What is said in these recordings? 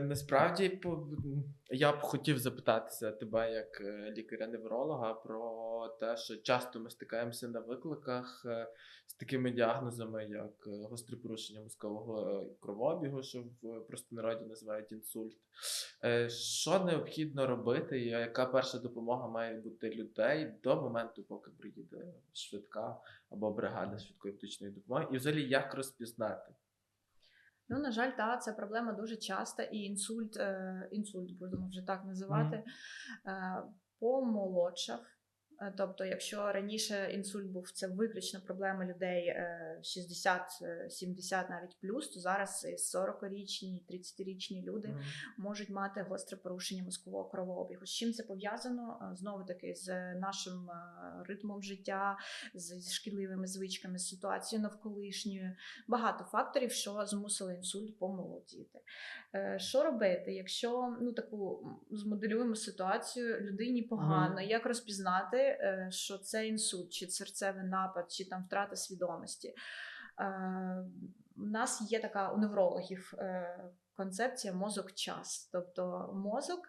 Насправді, по- я б хотів запитатися тебе як е, лікаря-невролога про те, що часто ми стикаємося на викликах е, з такими діагнозами, як е, гостре порушення мозкового е, кровообігу, що в простонароді називають інсульт. Е, Що необхідно робити, і яка перша допомога має бути людей до моменту, поки приїде швидка або бригада швидкої медичної допомоги, і взагалі як розпізнати? Ну, на жаль, та це проблема дуже часта, і інсульт, е, інсульт будемо вже так називати, е, помолодшав. Е, Тобто, якщо раніше інсульт був це виключно проблема людей е, 60-70 навіть плюс, то зараз і 40-річні, 30-річні люди Мгм. можуть мати гостре порушення мозкового кровообігу. З чим це пов'язано? Знову таки з нашим е, ритмом життя, з шкідливими звичками, з ситуацією навколишньою. Багато факторів, що змусили інсульт помолодіти. Е, Що робити, якщо ну таку змоделюємо ситуацію, людині погано, Мгм. як розпізнати, е, що це інсульт, чи серцевий напад, чи там втрата свідомості? Е, У нас є така у неврологів е, концепція мозок-час. Тобто мозок,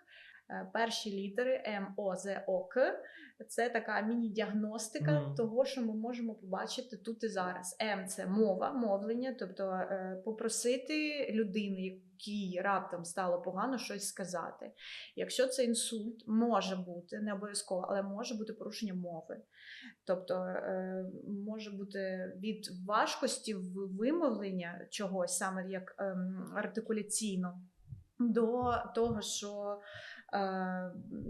перші літери М, О, З, О, К це така міні-діагностика Мгм. того, що ми можемо побачити тут і зараз. М це мова, мовлення, тобто е, попросити людини, якій раптом стало погано, щось сказати. Якщо це інсульт, може бути не обов'язково, але може бути порушення мови. Тобто е, може бути від важкості вимовлення чогось, саме як ем, артикуляційно, до того, що е,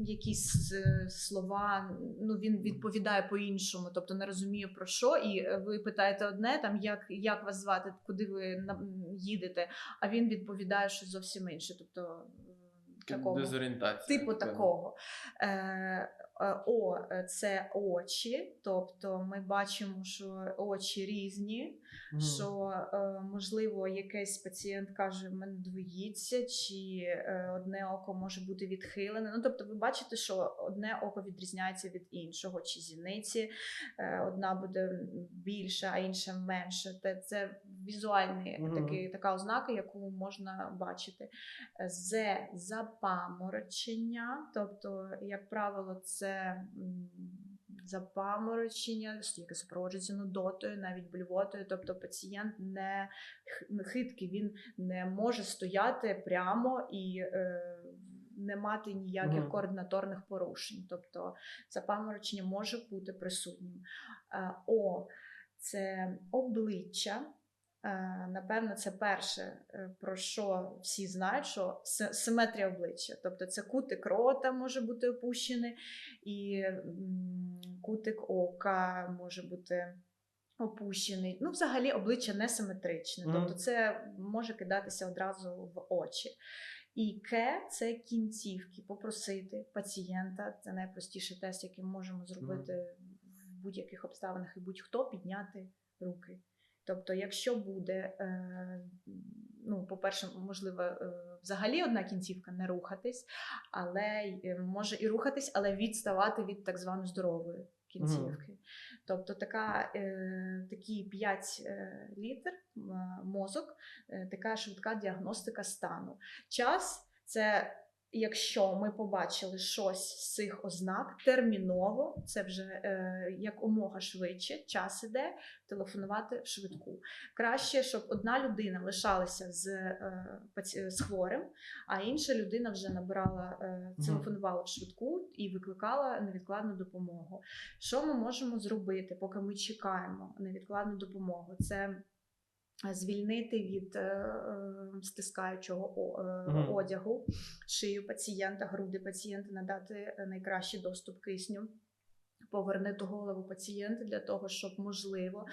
якісь е, слова ну, він відповідає по-іншому, тобто не розуміє про що, і е, ви питаєте одне, там як, як вас звати, куди ви на- їдете, а він відповідає щось зовсім інше. Тобто е, такого Дезорієнтація. типу такого. Е, е, О е, це очі, тобто ми бачимо, що очі різні, Мгм. що е, можливо якийсь пацієнт каже, в мене двоїться, чи е, одне око може бути відхилене. Ну тобто, ви бачите, що одне око відрізняється від іншого, чи зіниці е, одна буде більша, а інша менша. Це, візуальний Мгм. такий, така ознака, яку можна бачити. З запаморочення, тобто, як правило, це м, запаморочення, яке супроводжується нудотою, навіть блювотою. Тобто пацієнт не хиткий, він не може стояти прямо і е, не мати ніяких Мгм. координаторних порушень. Тобто запаморочення може бути присутнім. Е, О, це обличчя. Е, Напевно, це перше, е, про що всі знають, що симетрія обличчя. Тобто це кутик рота може бути опущений, і кутик ока може бути опущений. Ну, взагалі, обличчя несиметричне, Мгм. тобто це може кидатися одразу в очі. І ке це кінцівки, попросити пацієнта. Це найпростіший тест, який ми можемо зробити в будь-яких обставинах, і будь-хто підняти руки. Тобто, якщо буде, е, ну, по-перше, можливо, е, взагалі одна кінцівка не рухатись, але е, може і рухатись, але відставати від так званої здорової кінцівки. Тобто така, такі 5 е, літр мозок, така швидка діагностика стану. Час це. Якщо ми побачили щось з цих ознак терміново, це вже е, як умога швидше, час іде, телефонувати в швидку. Краще, щоб одна людина лишалася з, е, з хворим, а інша людина вже набирала, е, телефонувала в швидку і викликала невідкладну допомогу. Що ми можемо зробити, поки ми чекаємо невідкладну допомогу? Це звільнити від е, е, стискаючого е, Мгм. одягу шию пацієнта, груди пацієнта, надати е, найкращий доступ кисню. Повернути голову пацієнта для того, щоб можливо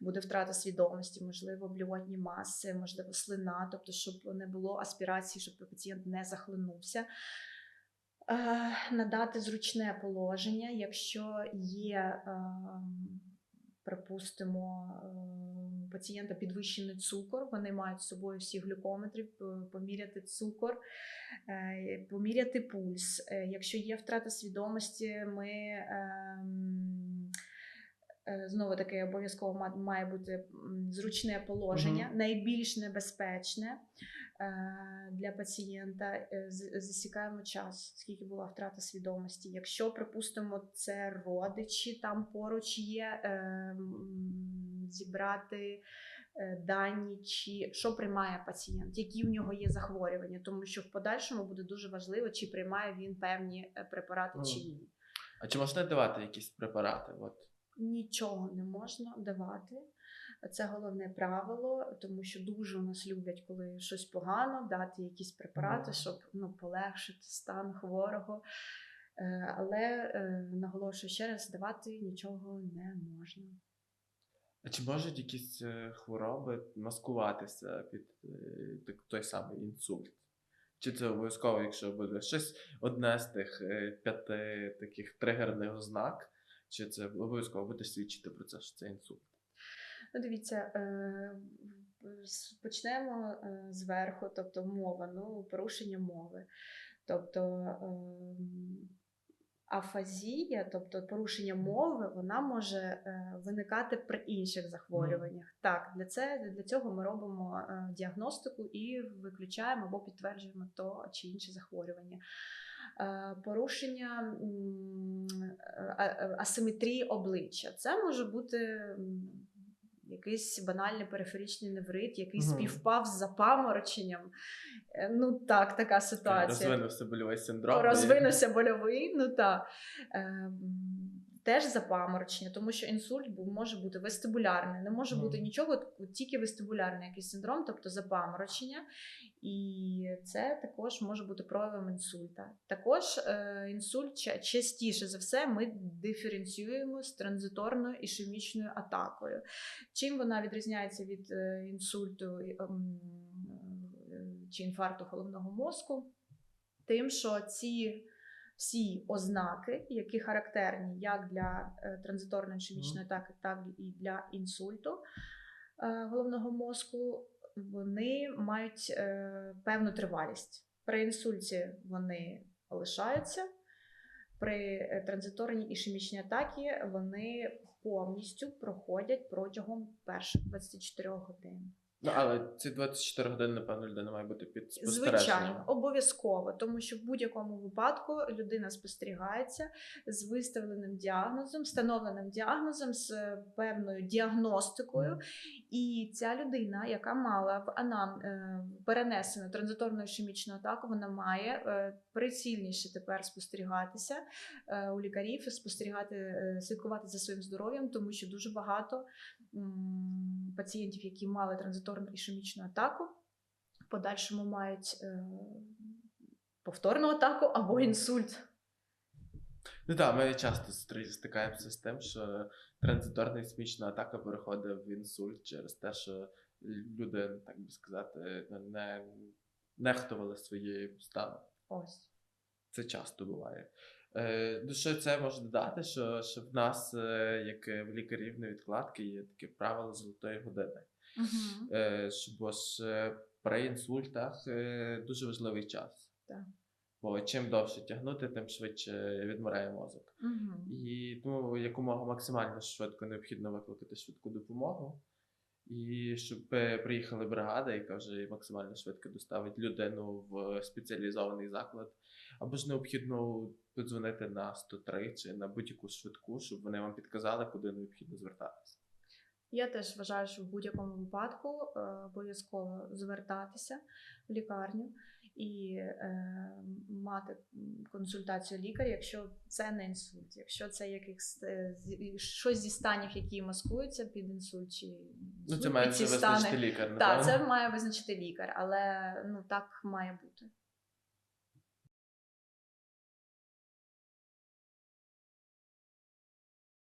буде втрата свідомості, можливо, блювотні маси, можливо, слина, тобто, щоб не було аспірації, щоб пацієнт не захлинувся. Е, Надати зручне положення, якщо є, ем, припустимо, ем, пацієнта підвищений цукор, вони мають з собою всі глюкометри, поміряти цукор, е, поміряти пульс. Е, Якщо є втрата свідомості, ми ем, е, знову таки обов'язково має бути зручне положення, найбільш небезпечне. Е, для пацієнта, е, засікаємо час, скільки була втрата свідомості. Якщо, припустимо, це родичі там поруч є, е, зібрати дані, чи що приймає пацієнт, які в нього є захворювання, тому що в подальшому буде дуже важливо, чи приймає він певні препарати чи ні. А чи можна давати якісь препарати? От. Нічого не можна давати. Це головне правило, тому що дуже у нас люблять, коли щось погано, дати якісь препарати, щоб ну, полегшити стан хворого. Е, Але е, наголошую ще раз, давати нічого не можна. А чи можуть якісь е, хвороби маскуватися під той самий інсульт? Чи це обов'язково, якщо буде щось одне з тих п'яти таких тригерних ознак, чи це обов'язково буде свідчити про це, що це інсульт? Ну, дивіться, е, почнемо е, зверху, тобто мова, ну, порушення мови. Тобто ем, афазія, тобто порушення мови, вона може е, виникати при інших захворюваннях. Так, для, це, для цього ми робимо е, діагностику і виключаємо або підтверджуємо то чи інше захворювання. Е, Порушення асиметрії обличчя. Це може бути якийсь банальний периферичний неврит, який співпав з запамороченням. Е, Ну так, така ситуація. Розвинувся больовий синдром. і- Розвинувся больовий, ну так. Ем, Теж запаморочення, тому що інсульт може бути вестибулярний, не може Мгм. бути нічого, тільки вестибулярний якийсь синдром, тобто запаморочення, і це також може бути проявом інсульта. Також е, інсульт частіше за все ми диференціюємо з транзиторною ішемічною атакою. Чим вона відрізняється від е, інсульту ем, е, чи інфаркту головного мозку? Тим, що ці всі ознаки, які характерні як для е, транзиторної ішемічної атаки, так і для інсульту е, головного мозку, вони мають е, певну тривалість. При інсульті вони лишаються, при транзиторній ішемічній атакі вони повністю проходять протягом перших 24 годин. Ну, але ці 24 години, напевно, людина має бути під Звичайно, обов'язково, тому що в будь-якому випадку людина спостерігається з виставленим діагнозом, встановленим діагнозом з е, певною діагностикою. І ця людина, яка мала в анам е, перенесену транзиторну ішемічну атаку, вона має е, прицільніше тепер спостерігатися е, у лікарів, спостерігати, слідкувати за своїм здоров'ям, тому що дуже багато пацієнтів, які мали транзиторну ішемічну атаку, в подальшому мають повторну атаку або інсульт. Ну так, ми часто стикаємося з тим, що транзиторна ісмічна атака переходить в інсульт через те, що люди, так би сказати, не нехтували своєю станом. Ось. Це часто буває. Е, ну, що це може додати, що, що в нас, е, як в лікарів невідкладки, є таке правило золотої години. Угу. Е, бо ж е, при інсультах е, дуже важливий час. Так. Бо чим довше тягнути, тим швидше відмирає мозок. Угу. І тому якомога максимально швидко необхідно викликати швидку допомогу. І щоб е, приїхала бригада, яка вже максимально швидко доставить людину в спеціалізований заклад, або ж необхідно подзвонити на 103 чи на будь-яку швидку, щоб вони вам підказали, куди необхідно звертатися. Я теж вважаю, що в будь-якому випадку е, обов'язково звертатися в лікарню і е, мати консультацію лікаря, якщо це не інсульт, якщо це якихось е, щось зі станів, які маскуються під інсульт, чи Ну, це має визначити лікар. Так, це має визначити лікар, але ну так має бути.